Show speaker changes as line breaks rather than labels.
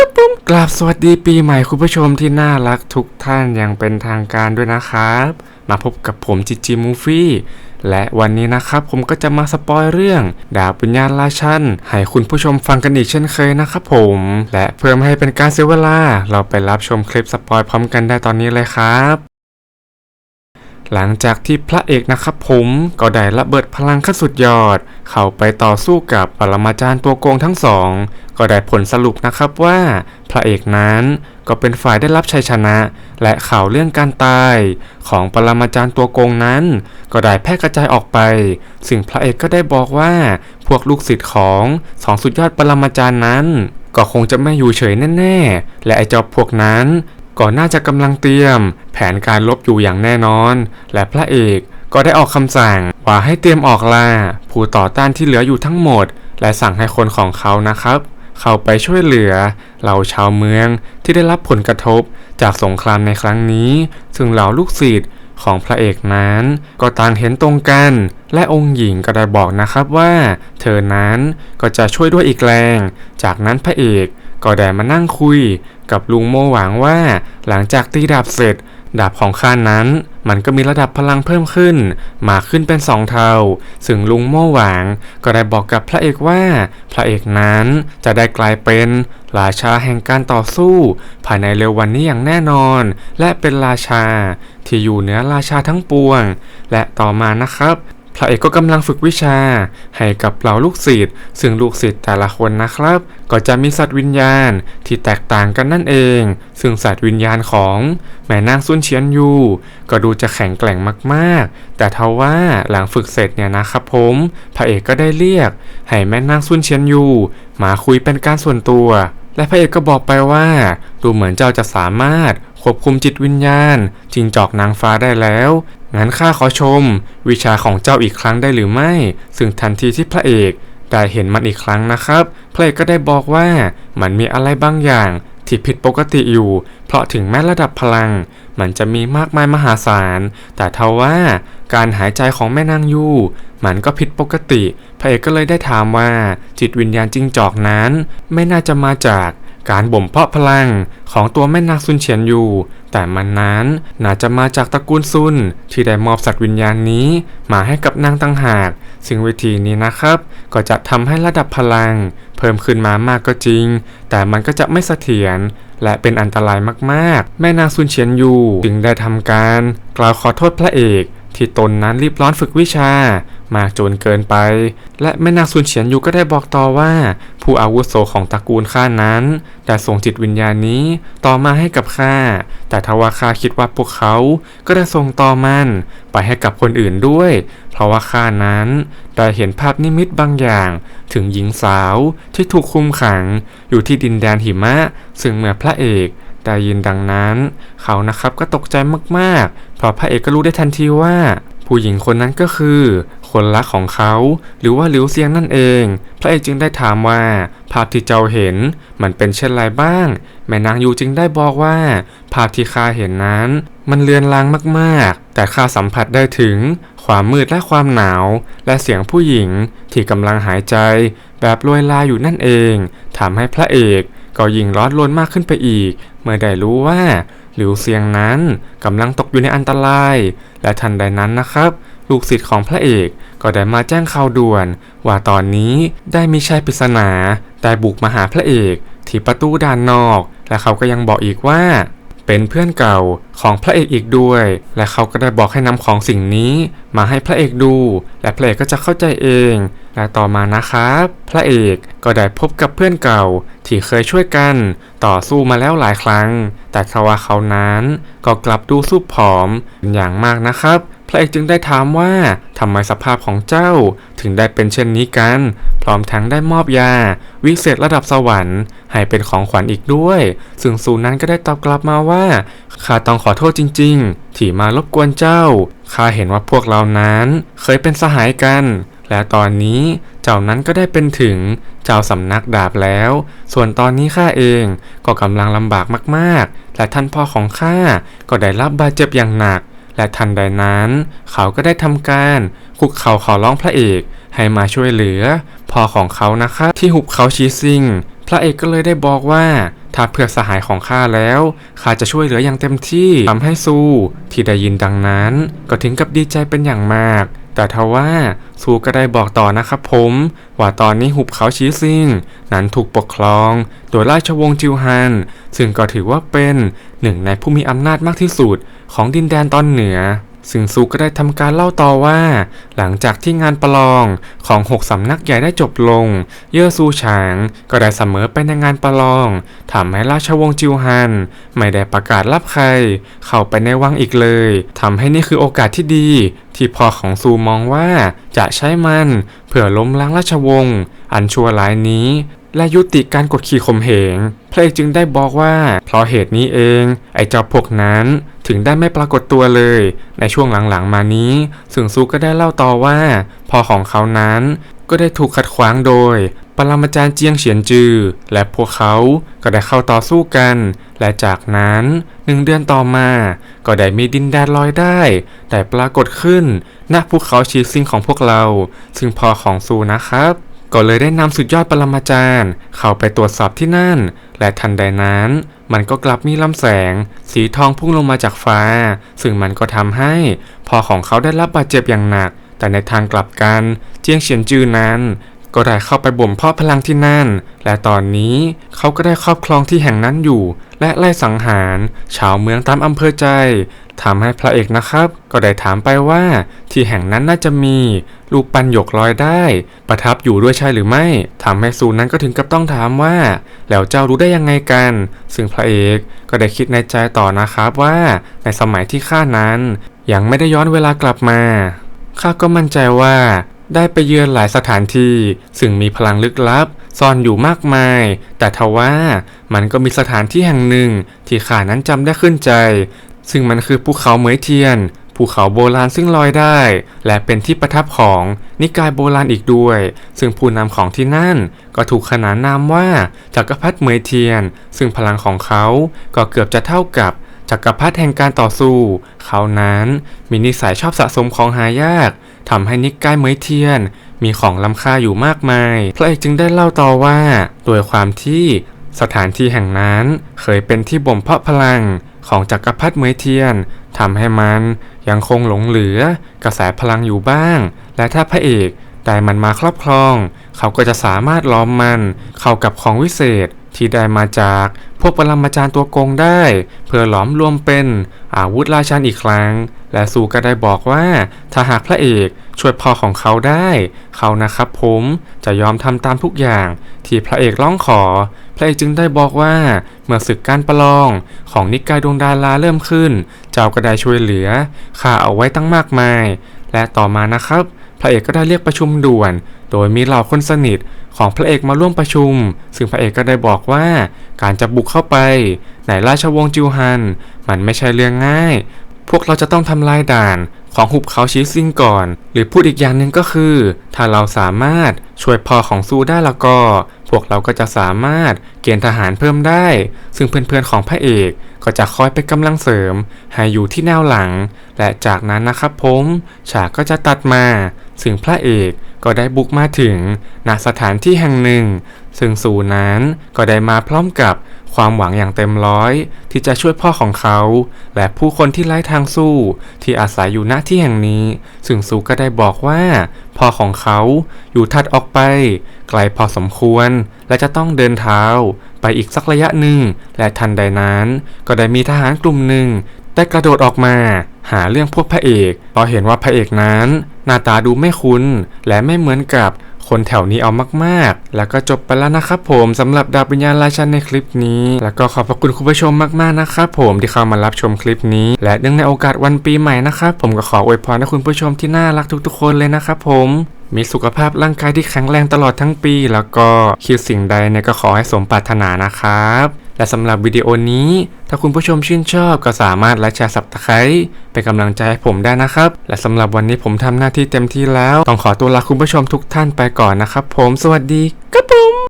ครับผมกราบสวัสดีปีใหม่คุณผู้ชมที่น่ารักทุกท่านอย่างเป็นทางการด้วยนะครับ มาพบกับผมจิจิมูฟี่และวันนี้นะครับผมก็จะมาสปอยเรื่อง ดาบวิญญาณราชันให้คุณผู้ชมฟังกันอีกเช่นเคยนะครับผม และเพื่อไม่ให้เป็นการเสียเวลา เราไปรับชมคลิปสปอยพร้อมกันได้ตอนนี้เลยครับ หลังจากที่พระเอกนะครับผมก็ได้ระเบิดพลังขั้นสุดยอด เข้าไปต่อสู้กับปรมาจารย์ตัวโกงทั้งสอง ก็ได้ผลสรุปนะครับว่า พระเอกนั้นก็เป็นฝ่ายได้รับชัยชนะ และข่าวเรื่องการตาย ของปรมาจารย์ตัวโกงนั้น ก็ได้แพร่กระจายออกไป ซึ่งพระเอกก็ได้บอกว่าพวกลูกศิษย์ของสองสุดยอดปรมาจารย์นั้นก็คงจะไม่อยู่เฉยแน่ ๆ และไอ้เจ้าพวกนั้น ก่อนน่าจะกำลังเตรียม แผนการลบอยู่อย่างแน่นอน และพระเอกก็ได้ออกคำสั่งว่าให้เตรียมออกล่าผู้ต่อต้านที่เหลืออยู่ทั้งหมด และสั่งให้คนของเขานะครับ เข้าไปช่วยเหลือเหล่าชาวเมืองที่ได้รับผลกระทบจากสงครามในครั้งนี้ ซึ่งเหล่าลูกศิษย์ของพระเอกนั้น ก็ต่างเห็นตรงกัน และองค์หญิงก็ได้บอกนะครับว่า เธอนั้นก็จะช่วยด้วยอีกแรง จากนั้นพระเอก ก็ได้มานั่งคุยกับลุงโมหวังว่า หลังจากตีดาบเสร็จ ดาบของข้านั้น มันก็มีระดับพลังเพิ่มขึ้น มาขึ้นเป็นสองเท่า ซึ่งลุงโม่หวางก็ได้บอกกับพระเอกว่า พระเอกนั้นจะได้กลายเป็นราชาแห่งการต่อสู้ ภายในเร็ววันนี้อย่างแน่นอน และเป็นราชาที่อยู่เหนือราชาทั้งปวง และต่อมานะครับ พระเอกก็กำลังฝึกวิชา ให้กับเหล่าลูกศิษย์ซึ่งลูกศิษย์แต่ละคนนะครับ ก็จะมีสัตว์วิญญาณที่แตกต่างกันนั่นเอง ซึ่งสัตว์วิญญาณของแม่นางซุนเฉียนยูก็ดูจะแข็งแกร่งมากๆ แต่ทว่าหลังฝึกเสร็จเนี่ยนะครับผม พระเอกก็ได้เรียก ให้แม่นางซุนเฉียนยูมาคุยเป็นการส่วนตัว และพระเอกก็บอกไปว่า ดูเหมือนเจ้าจะสามารถควบคุมจิตวิญญาณจิงจอกนางฟ้าได้แล้ว งั้นข้าขอชม วิชาของเจ้าอีกครั้งได้หรือไม่ ซึ่งทันทีที่พระเอกได้เห็นมันอีกครั้งนะครับ พระเอกก็ได้บอกว่ามันมีอะไรบางอย่างที่ผิดปกติอยู่ เพราะถึงแม้ระดับพลัง มันจะมีมากมายมหาศาล แต่ทว่าการหายใจของแม่นางยูมันก็ผิดปกติ พระเอกก็เลยได้ถามว่าจิตวิญญาณจิงจอกนั้น ไม่น่าจะมาจาก การบ่มเพาะพลังของตัวแม่นางซุนเฉียนอยู่ แต่มันนั้นน่าจะมาจากตระกูลซุนที่ได้มอบสัตว์วิญญาณนี้ มาให้กับนางตังหาก ซึ่งวิธีนี้นะครับ ก็จะทำให้ระดับพลัง เพิ่มขึ้นมามากก็จริง แต่มันก็จะไม่เสถียรและเป็นอันตรายมากๆ แม่นางซุนเฉียนอยู่จึงได้ทำการ กล่าวขอโทษพระเอก ที่ตนนั้นรีบร้อนฝึกวิชา มากจนเกินไป และแม่นางซุนเฉียนยูก็ได้บอกต่อว่า ผู้อาวุโสของตระกูลข้านั้นได้ส่งจิตวิญญาณนี้ต่อมาให้กับข้าแต่ทว่าข้าคิดว่าพวกเขาก็ได้ส่งต่อมันไปให้กับคนอื่นด้วย เพราะว่าข้านั้นได้เห็นภาพนิมิตบางอย่าง ถึงหญิงสาวที่ถูกคุมขังอยู่ที่ดินแดนหิมะ ซึ่งเมื่อพระเอก ได้ยินดังนั้น เขานะครับก็ตกใจมากๆ เพราะพระเอกก็รู้ได้ทันทีว่า ผู้หญิงคนนั้นก็คือ คนรักของเขา หรือว่าหลิวเซียงนั่นเอง พระเอกจึงได้ถามว่า ภาพที่เจ้าเห็นมันเป็นเช่นไรบ้าง แม่นางยูจึงได้บอกว่า ภาพที่ข้าเห็นนั้น มันเลือนลางมากๆ แต่ข้าสัมผัสได้ถึง ความมืดและความหนาว และเสียงผู้หญิงที่กำลังหายใจ แบบลอยลาอยู่นั่นเองทำให้พระเอก ก็ยิ่งร้อนรนมากขึ้นไปอีก เมื่อได้รู้ว่าหลิวเซียงนั้นกำลังตกอยู่ในอันตราย และทันใดนั้นนะครับ ลูกศิษย์ของพระเอกก็ได้มาแจ้งข่าวด่วน ว่าตอนนี้ได้มีชายปริศนาได้บุกมาหาพระเอกที่ประตูด้านนอก และเขาก็ยังบอกอีกว่า เป็นเพื่อนเก่าของพระเอกอีกด้วย และเขาก็ได้บอกให้นำของสิ่งนี้มาให้พระเอกดู และพระเอกก็จะเข้าใจเองและต่อมานะครับ พระเอกก็ได้พบกับเพื่อนเก่าที่เคยช่วยกันต่อสู้มาแล้วหลายครั้ง แต่ทว่าเขานั้นก็กลับดูสูบผอมเป็นอย่างมากนะครับ พระเอกจึงได้ถามว่าทำไมสภาพของเจ้าถึงได้เป็นเช่นนี้กัน พร้อมทั้งได้มอบยา วิเศษระดับสวรรค์ให้เป็นของขวัญอีกด้วย ซึ่งซูนั้นก็ได้ตอบกลับมาว่าข้าต้องขอโทษจริง ๆ ที่มารบกวนเจ้าข้าเห็นว่าพวกเรานั้นเคยเป็นสหายกัน และตอนนี้เจ้านั้นก็ได้เป็นถึงเจ้าสำนักดาบแล้ว ส่วนตอนนี้ข้าเองก็กำลังลำบากมากๆ และท่านพ่อของข้าก็ได้รับบาดเจ็บอย่างหนัก และทันใดนั้น เขาก็ได้ทำการคุกเข่าขอร้องพระเอกให้มาช่วยเหลือพ่อของเขานะครับที่หุบเขาชีซิงพระเอกก็เลยได้บอกว่าถ้าเพื่อสหายของข้าแล้วข้าจะช่วยเหลืออย่างเต็มที่ทำให้ซูที่ได้ยินดังนั้น ก็ถึงกับดีใจเป็นอย่างมาก แต่ทว่าซูก็ได้บอกต่อนะครับผม ว่าตอนนี้หุบเขาชีซิง นั้นถูกปกครอง โดยราชวงศ์จิวฮัน ซึ่งก็ถือว่าเป็นหนึ่งในผู้มีอำนาจมากที่สุดของดินแดนตอนเหนือ ซึ่งซูก็ได้ทำการเล่าต่อว่า หลังจากที่งานประลองของหกสำนักใหญ่ได้จบลง เย่อซูฉางก็ได้เสมอไปในงานประลองทำให้ราชวงศ์จิวฮัน ไม่ได้ประกาศรับใคร เข้าไปในวังอีกเลยทำให้นี่คือโอกาสที่ดี ที่พ่อของซูมองว่าจะใช้มัน เพื่อล้มล้างราชวงศ์อันชั่วร้ายนี้ และยุติการกดขี่ข่มเหง พระเอกจึงได้บอกว่า เพราะเหตุนี้เองไอ้เจ้าพวกนั้นถึงได้ไม่ปรากฏตัวเลย ในช่วงหลังๆมานี้สึงซูก็ได้เล่าต่อว่าพ่อของเขานั้นก็ได้ถูกขัดขวางโดยปรมาจารย์เจียงเฉียนจือ และพวกเขาก็ได้เข้าต่อสู้กัน และจากนั้นหนึ่งเดือนต่อมา ก็ได้มีดินแดนลอยได้ แต่ปรากฏขึ้นณภูเขาชีซิงของพวกเรา ซึ่งพอของซูนะครับ ก็เลยได้นำสุดยอดปรมาจารย์ เข้าไปตรวจสอบที่นั่น และทันใดนั้น มันก็กลับมีลำแสง สีทองพุ่งลงมาจากฟ้า ซึ่งมันก็ทำให้พ่อของเขาได้รับบาดเจ็บอย่างหนัก แต่ในทางกลับกัน เจียงเฉียนจือนั้น ก็ได้เข้าไปบ่มเพาะพลังที่นั่น และตอนนี้เขาก็ได้ครอบครองที่แห่งนั้นอยู่ และไล่สังหาร ชาวเมืองตามอำเภอใจทำให้พระเอกนะครับ ก็ได้ถามไปว่าที่แห่งนั้นน่าจะมีลูกปันหยกลอยได้ ประทับอยู่ด้วยใช่หรือไม่ทำให้ซูนั้นก็ถึงกับต้องถามว่า แล้วเจ้ารู้ได้ยังไงกัน ซึ่งพระเอกก็ได้คิดในใจต่อนะครับว่า ในสมัยที่ข้านั้น ยังไม่ได้ย้อนเวลากลับมาข้าก็มั่นใจว่า ได้ไปเยือนหลายสถานที่ซึ่งมีพลังลึกลับ ซ่อนอยู่มากมาย แต่ทว่ามันก็มีสถานที่แห่งหนึ่งที่ข้านั้นจำได้ขึ้นใจ ซึ่งมันคือภูเขาเหมยเทียน ภูเขาโบราณซึ่งลอยได้ และเป็นที่ประทับของนิกายโบราณอีกด้วย ซึ่งผู้นำของที่นั่นก็ถูกขนานนามว่าจักรพรรดิเหมยเทียน ซึ่งพลังของเขาก็เกือบจะเท่ากับจักรพรรดิแห่งการต่อสู้ เขานั้นมีนิสัยชอบสะสมของหายาก ทำให้นิกายเมยเทียน มีของล้ำค่าอยู่มากมาย พระเอกจึงได้เล่าต่อว่าโดยความที่สถานที่แห่งนั้นเคยเป็นที่บ่มเพาะพลังของจักรพรรดิเมยเทียนทำให้มันยังคงหลงเหลือกระแสพลังอยู่บ้าง และถ้าพระเอกได้มันมาครอบครอง เขาก็จะสามารถล้อมมันเข้ากับของวิเศษที่ได้มาจากพวกปรมาจารย์ตัวโกงได้ เพื่อหลอมรวมเป็น อาวุธราชันอีกครั้ง และซูก็ได้บอกว่าถ้าหากพระเอกช่วยพ่อของเขาได้ เขานะครับผมจะยอมทำตามทุกอย่างที่พระเอกร้องขอ พระเอกจึงได้บอกว่าเมื่อศึกการประลองของนิกายดวงดาราเริ่มขึ้น เจ้าก็ได้ช่วยเหลือข้าเอาไว้ตั้งมากมาย และต่อมานะครับ พระเอกก็ได้เรียกประชุมด่วน โดยมีเหล่าคนสนิทของพระเอกมาร่วมประชุม ซึ่งพระเอกก็ได้บอกว่า การจะบุกเข้าไปในราชวงศ์จิวฮัน มันไม่ใช่เรื่องง่าย พวกเราจะต้องทำลายด่านของหุบเขาชีซิงก่อน หรือพูดอีกอย่างหนึ่งก็คือ ถ้าเราสามารถช่วยพ่อของซูได้แล้วก็ พวกเราก็จะสามารถเกณฑ์ทหารเพิ่มได้ ซึ่งเพื่อนๆของพระเอกก็จะคอยเป็นกำลังเสริม ให้อยู่ที่แนวหลัง และจากนั้นนะครับผมฉากก็จะตัดมา ซึ่งพระเอกก็ได้บุกมาถึงณสถานที่แห่งหนึ่ง ซึ่งซูนั้นก็ได้มาพร้อมกับความหวังอย่างเต็มร้อย ที่จะช่วยพ่อของเขา และผู้คนที่ไร้ทางสู้ ที่อาศัยอยู่ณที่แห่งนี้ ซึ่งซูก็ได้บอกว่าพ่อของเขาอยู่ถัดออกไป ไกลพอสมควร และจะต้องเดินเท้า ไปอีกสักระยะหนึ่ง และทันใดนั้น ก็ได้มีทหารกลุ่มหนึ่งได้กระโดดออกมาหาเรื่องพวกพระเอกพราะเห็นว่าพระเอกนั้น หน้าตาดูไม่คุ้น และไม่เหมือนกับ คนแถวนี้เอามากๆ แล้วก็จบไปแล้วนะครับผมสำหรับดาบวิญญาณราชันในคลิปนี้ แล้วก็ขอบพระคุณคุณผู้ชมมากๆนะครับผมที่เข้ามารับชมคลิปนี้ และเนื่องในโอกาสวันปีใหม่นะครับผมก็ขออวยพรให้คุณผู้ชมที่น่ารักทุกๆ คนเลยนะครับผมมีสุขภาพร่างกายที่แข็งแรงตลอดทั้งปี แล้วก็คิดสิ่งใดเนี่ยก็ขอให้สมปรารถนานะครับ และสำหรับวิดีโอนี้ ถ้าคุณผู้ชมชื่นชอบก็สามารถไลค์แชร์สับตะไคร้เป็นกำลังใจให้ผมได้นะครับ และสำหรับวันนี้ผมทำหน้าที่เต็มที่แล้ว ต้องขอตัวลาคุณผู้ชมทุกท่านไปก่อนนะครับ ผมสวัสดีครับผม